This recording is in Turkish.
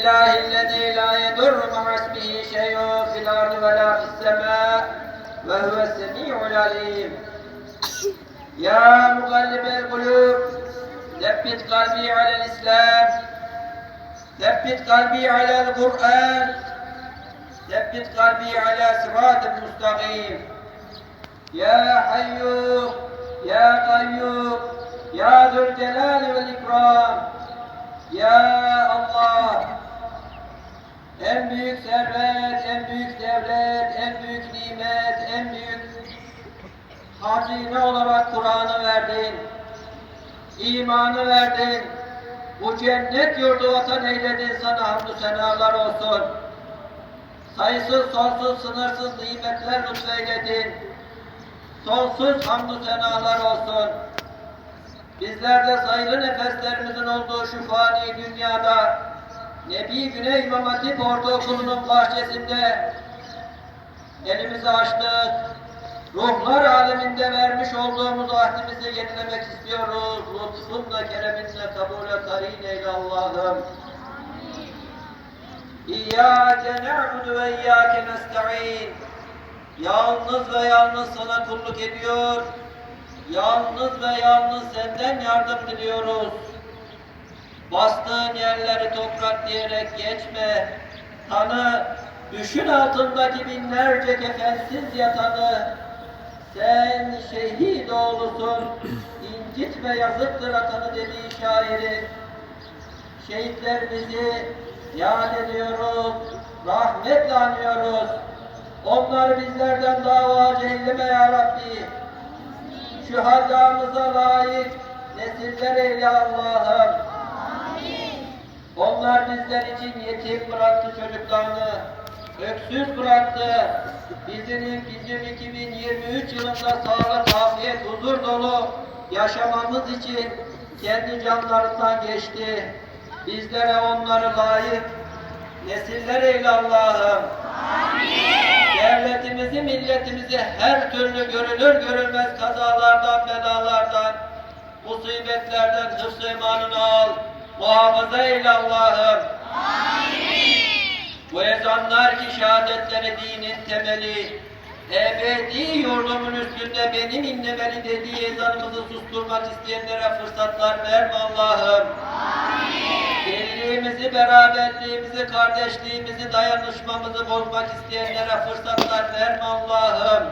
لله الذي لا يضر مع اسمه شيء في الأرض ولا في السماء وهو السميع العليم يا مقلب القلوب ثبت قلبي على الإسلام ثبت قلبي على القرآن ثبت قلبي على صراط مستقيم يا حي يا قيوم يا ذو الجلال والإكرام Ya Allah! en büyük servet, en büyük devlet, en büyük nimet, en büyük hazine olarak Kur'an'ı verdin. İmanı verdin. Bu cennet yurdu vatan eyledin sana hamdü senalar olsun. Sayısız, sonsuz, sınırsız nimetler lütfeyledin. Sonsuz hamdü senalar olsun. Bizlerde sayılı nefeslerimizin olduğu şu fani dünyada Nebi Güney İmam Hatip Ortaokulu'nun bahçesinde elimizi açtık. Ruhlar aleminde vermiş olduğumuz ahdimizi yenilemek istiyoruz. Lütfunla, kereminle kabul karin eyle Allah'ım. İyyâke ne'budu ve iyyâke nesta'in. Yalnız ve yalnız sana kulluk ediyor. Yalnız ve yalnız senden yardım diliyoruz. Bastığın yerleri toprak diyerek geçme. Tanı, düşün altındaki binlerce kefensiz yatanı. Sen şehit oğlusun, incitme yazıktır atanı dediği şairin. Şehitlerimizi yad ediyoruz, rahmetle anıyoruz. Onları bizlerden davacı eyleme ya Rabbi. Şühadamıza layık nesiller eyle Allah'ım. Bizler için yetim bıraktı çocuklarını, öksüz bıraktı. Bizim, bizim 2023 yılında sağlık, afiyet, huzur dolu yaşamamız için kendi canlarından geçti. Bizlere onları layık nesiller eyle Allah'ım. Devletimizi, milletimizi her türlü görülür görülmez kazalardan, belalardan, musibetlerden hıfz emanını al. Muhafaza eyle Allah'ım. Şehadetleri dinin temeli, ebedi yurdumun üstünde benim inlemeli dediği ezanımızı susturmak isteyenlere fırsatlar verme Allah'ım. Birliğimizi, beraberliğimizi, kardeşliğimizi, dayanışmamızı bozmak isteyenlere fırsatlar verme Allah'ım.